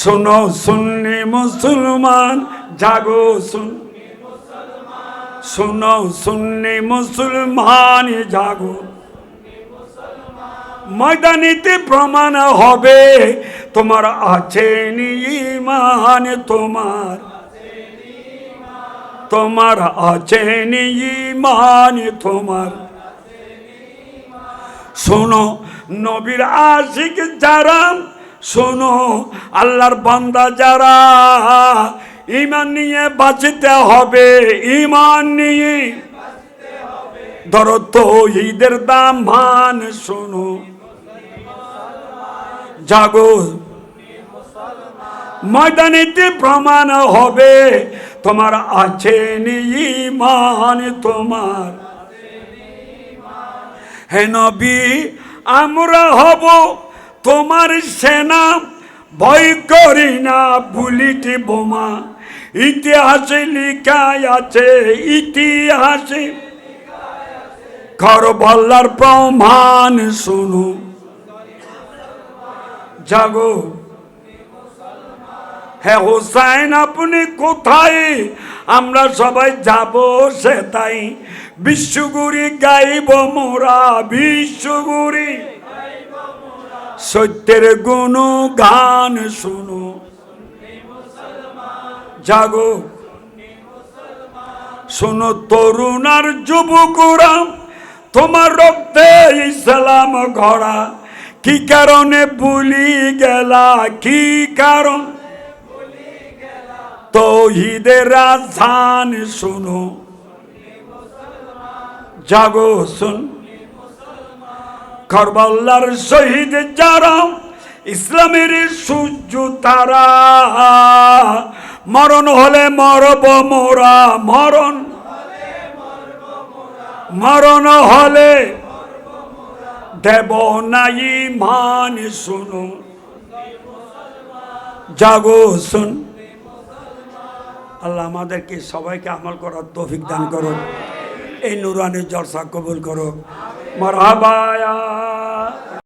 শোনো, সুন্নি মুসলমান, জাগো শুন শোনো, সুন্নি মুসলমান, জাগো। ময়দানিতে প্রমাণ হবে, তোমার আছে ইমান তোমার। তোমার আছে ইমান তোমার। শোনো, নবীর আশিক যারা শোনো, আল্লাহর বান্দা যারা ইমান নিয়ে বাঁচতে হবে ইমান নিয়ে ধরো তো ঈদের দাম মান শোনো। জাগো। ময়দানিতে প্রমাণ হবে, তোমার আছে ইমান তোমার। হে নবী, আমরা হব তোমার সেনা, ভয় করি না বুলিটি বোমা। ইতিহাসে লিখায় আছে, ইতিহাসে। করবল্লার প্রমাণ শুনু। জাগো। হ্যাঁ হোসাইন, আপনি কোথায়? আমরা সবাই যাব সে তাই বিশ্বগুরি গাইব মোরা, বিশ্বগুরি। সত্যের গুণ গান শুনো। জাগো। শোনো তরুণ আর যুবকরা, তোমার রক্তে ইসলাম ঘরা। কি কারণে ভুলি গেলা, কি কারণ? তৌহিদের রাজধান শুনো। জাগো, শুন। করবাল্লার শহীদ যারা, ইসলামের সূর্য তারা। মরণ হলে মরব মোরা, মরণ মরণ হলে দেব নাই মান শুনো। জাগো, শুন। আল্লাহ আমাদেরকে সবাইকে আমল করার তৌফিক দান করো এই নুরানি জলসা কবুল করো মারহাবা ইয়া